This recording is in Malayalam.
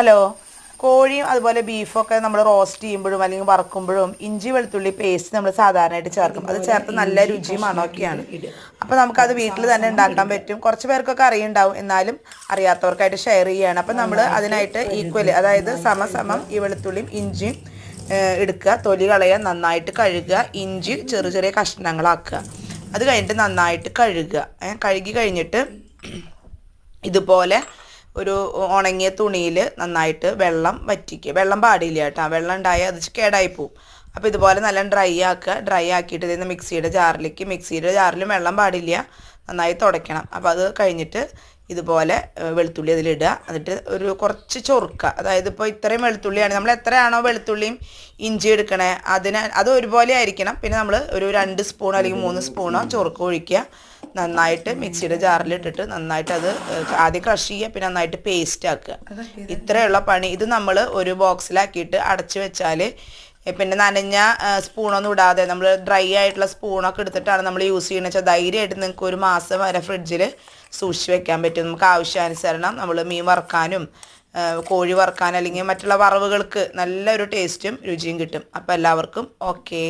ഹലോ കോഴിയും അതുപോലെ ബീഫൊക്കെ നമ്മൾ റോസ്റ്റ് ചെയ്യുമ്പോഴും അല്ലെങ്കിൽ വറക്കുമ്പോഴും ഇഞ്ചി വെളുത്തുള്ളി പേസ്റ്റ് നമ്മൾ സാധാരണയായിട്ട് ചേർക്കും. അത് ചേർത്ത് നല്ല രുചിയും മണമൊക്കെയാണ് അപ്പോൾ നമുക്കത് വീട്ടിൽ തന്നെ ഉണ്ടാക്കാൻ പറ്റും. കുറച്ച് പേർക്കൊക്കെ അറിയുണ്ടാവും. എന്നാലും അറിയാത്തവർക്കായിട്ട് ഷെയർ ചെയ്യുകയാണ് അപ്പോൾ നമ്മൾ അതിനായിട്ട് ഈക്വൽ അതായത് സമസമം ഈ വെളുത്തുള്ളിയും ഇഞ്ചിയും എടുക്കുക തൊലി കളയുക നന്നായിട്ട് കഴുകുക. ഇഞ്ചി ചെറിയ ചെറിയ കഷ്ണങ്ങളാക്കുക. അത് കഴിഞ്ഞിട്ട് നന്നായിട്ട് കഴുകുക. കഴുകി കഴിഞ്ഞിട്ട് ഇതുപോലെ ഒരു ഉണങ്ങിയ തുണിയിൽ നന്നായിട്ട് വെള്ളം വറ്റിക്കുക. വെള്ളം പാടില്ല കേട്ടോ. വെള്ളം ഉണ്ടായാൽ അത് കേടായി പോവും. അപ്പോൾ ഇതുപോലെ നല്ല ഡ്രൈ ആക്കുക. ഡ്രൈ ആക്കിയിട്ട് ഇതിന് മിക്സിയുടെ ജാറിലേക്ക് മിക്സിയുടെ ജാറിലും വെള്ളം പാടില്ല. നന്നായി തുടയ്ക്കണം. അപ്പോൾ അത് കഴിഞ്ഞിട്ട് ഇതുപോലെ വെളുത്തുള്ളി അതിലിടുക എന്നിട്ട് ഒരു കുറച്ച് ചൊറുക്കുക. അതായത് ഇപ്പോൾ ഇത്രയും വെളുത്തുള്ളിയാണ്. നമ്മൾ എത്രയാണോ വെളുത്തുള്ളിയും ഇഞ്ചി എടുക്കണേ അതിന് അത് ഒരുപോലെ ആയിരിക്കണം. പിന്നെ നമ്മൾ ഒരു രണ്ട് സ്പൂൺ അല്ലെങ്കിൽ മൂന്ന് സ്പൂണോ ചൊറുക്ക ഒഴിക്കുക. നന്നായിട്ട് മിക്സിയുടെ ജാറിലിട്ടിട്ട് നന്നായിട്ട് അത് ആദ്യം ക്രഷ് ചെയ്യുക പിന്നെ നന്നായിട്ട് പേസ്റ്റ് ആക്കുക. ഇത്രയുള്ള പണി. ഇത് നമ്മൾ ഒരു ബോക്സിലാക്കിയിട്ട് അടച്ചു വെച്ചാൽ പിന്നെ നനഞ്ഞ സ്പൂണൊന്നും ഇടാതെ നമ്മൾ ഡ്രൈ ആയിട്ടുള്ള സ്പൂണൊക്കെ എടുത്തിട്ടാണ് നമ്മൾ യൂസ് ചെയ്യുന്നത്. വെച്ചാൽ ധൈര്യമായിട്ട് നിങ്ങൾക്ക് ഒരു മാസം വരെ ഫ്രിഡ്ജിൽ സൂക്ഷിച്ച് വെക്കാൻ പറ്റും. നമുക്ക് ആവശ്യാനുസരണം നമ്മൾ മീൻ വറുക്കാനും കോഴി വറുക്കാൻ അല്ലെങ്കിൽ മറ്റുള്ള വറവുകൾക്ക് നല്ലൊരു ടേസ്റ്റും രുചിയും കിട്ടും. അപ്പോൾ എല്ലാവർക്കും ഓക്കേ